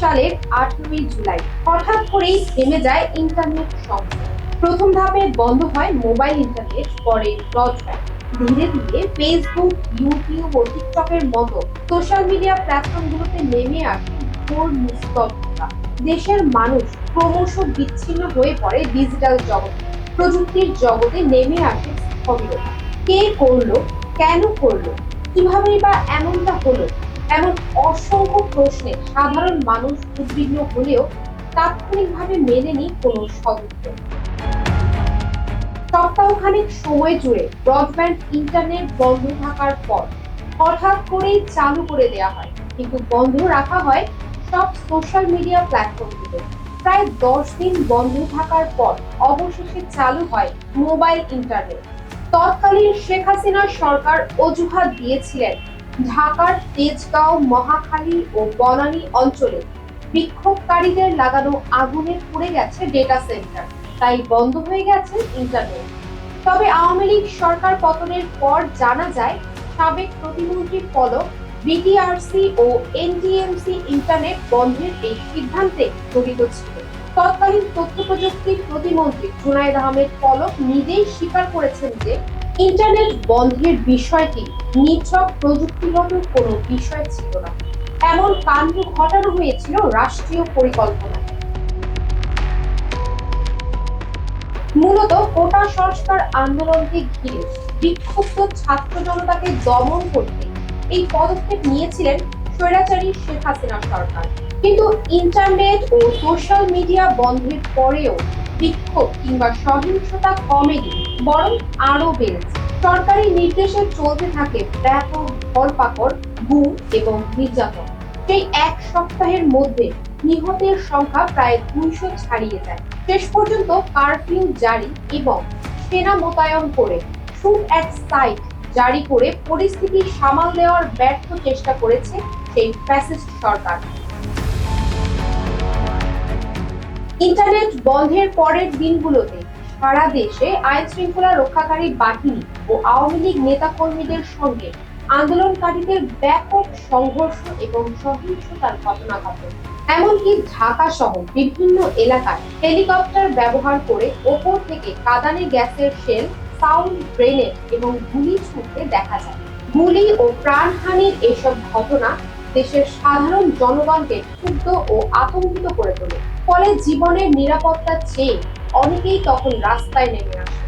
সালের জুলাই হঠাৎ করেই থেমে যায় ইন্টারনেট সংযোগ প্রথম ধাপে বন্ধ হয় মোবাইল ইন্টারনেট পরে ব্রডব্যান্ড ধীরে ধীরে ফেসবুক ইউটিউব ও টিকটকের মতো সোশ্যাল মিডিয়া প্ল্যাটফর্মগুলোতে নেমে আসে ঘোর নিস্তব্ধতা। দেশের মানুষ ক্রমশ বিচ্ছিন্ন হয়ে পড়ে ডিজিটাল জগতে। প্রযুক্তির জগতে নেমে আসে স্থবিরতা। কে করল? কেন করল? কিভাবেই বা এমনটা হলো? এমন অসংখ্য প্রশ্নে সাধারণ মানুষ উদ্বিগ্ন হলেও তাৎক্ষণিকভাবে মেলেনি কোনো সদুত্তর। সপ্তাহখানেক সময় জুড়ে ব্রডব্যান্ড ইন্টারনেট বন্ধ থাকার পর হঠাৎ করেই চালু করে দেওয়া হয়। কিন্তু বন্ধ রাখা হয় সব সোশ্যাল মিডিয়া প্ল্যাটফর্মগুলো প্রায় দশ দিন বন্ধ থাকার পর অবশেষে চালু হয় মোবাইল ইন্টারনেট তৎকালীন শেখ হাসিনার সরকার অজুহাত দিয়েছিলেন ঢাকার তেজগাঁও, মহাখালী ও বনানী অঞ্চলে বিক্ষোভকারীদের লাগানো আগুনে পুড়ে গেছে ডেটা সেন্টার তাই বন্ধ হয়ে গেছে ইন্টারনেট তবে আওয়ামী লীগ সরকার পতনের পর জানা যায়, সাবেক প্রতিমন্ত্রী পলক বিটিআরসি ও এনটিএমসি ইন্টারনেট বন্ধের এই সিদ্ধান্তে জড়িত ছিল। তৎকালীন তথ্য প্রযুক্তি প্রতিমন্ত্রী জুনায়দ আহমেদ পলক নিজেই স্বীকার করেছেন যে ইন্টারনেট বন্ধের বিষয়টি নিছক প্রযুক্তিগত কোনো বিষয় ছিল না। এমন কাণ্ড ঘটানো হয়েছিল রাষ্ট্রীয় পরিকল্পনায়। মূলত কোটা সংস্কার আন্দোলনকে ঘিরে বিক্ষুব্ধ ছাত্র জনতাকে দমন করতে এই পদক্ষেপ নিয়েছিলেন স্বৈরাচারী শেখ হাসিনা সরকার। কিন্তু ইন্টারনেট ও সোশ্যাল মিডিয়া বন্ধের পরেও বিক্ষোভ কিংবা সহিংসতা কমেনি, বরং আরও বেড়েছে। সরকারি নির্দেশে চলতে থাকে ব্যাপক ধরপাকড় গুম এবং নির্যাতন। সেই এক সপ্তাহের মধ্যে নিহতের সংখ্যা প্রায় দুইশো ছাড়িয়ে যায়। শেষ পর্যন্ত কারফিউ জারি এবং সেনা মোতায়েন করে শুট অ্যাট সাইট জারি করে পরিস্থিতি সামাল দেওয়ার ব্যর্থ চেষ্টা করেছে সেই ফ্যাসিস্ট সরকার। ইন্টারনেট বন্ধের পরের দিনগুলোতে সারা দেশে আইন শৃঙ্খলা রক্ষাকারী বাহিনী ও আওয়ামী লীগ নেতাকর্মীদের সঙ্গে আন্দোলনকারীদের ব্যাপক সংঘর্ষ এবং সহিংসতার ঘটনা ঘটে। এমনকি ঢাকা সহ বিভিন্ন এলাকায় হেলিকপ্টার ব্যবহার করে ওপর থেকে কাদানে গ্যাসের শেল, সাউন্ড গ্রেনেড এবং গুলি ছুটতে দেখা যায়। গুলি ও প্রাণহানির এসব ঘটনা দেশের সাধারণ জনগণকে ক্ষুব্ধ ও আতঙ্কিত করে তোলে। ফলে জীবনের নিরাপত্তা চেয়ে অনেকেই তখন রাস্তায় নেমে আসে।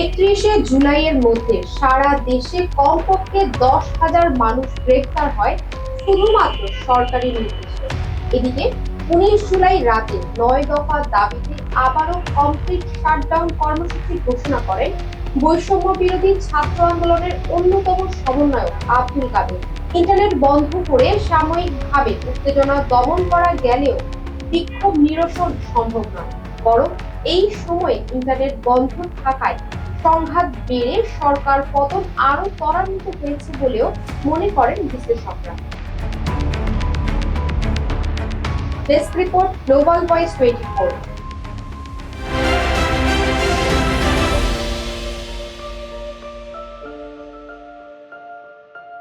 একত্রিশে জুলাইয়ের মধ্যে সারা দেশে কমপক্ষে দশ হাজার মানুষ গ্রেফতার হয় শুধুমাত্র সরকারি নির্দেশে। এদিকে উনিশ জুলাই রাতে নয় দফা দাবিতে আবারও কমপ্লিট শাটডাউন কর্মসূচি ঘোষণা করেন বৈষম্য বিরোধী ছাত্র আন্দোলনের অন্যতম সমন্বয়ক আব্দুল কাদের। ইন্টারনেট বন্ধ করে সাময়িকভাবে উত্তেজনা দমন করা গেলেও বিক্ষোভ নিরসন সম্ভব নয়। বরং এই সময়ে ইন্টারনেট বন্ধ থাকায় সংঘাত বেড়ে সরকার পতন আরও ত্বরান্বিত হয়েছে বলেও মনে করেন বিশ্লেষকরা। Desk report, global voice twenty four.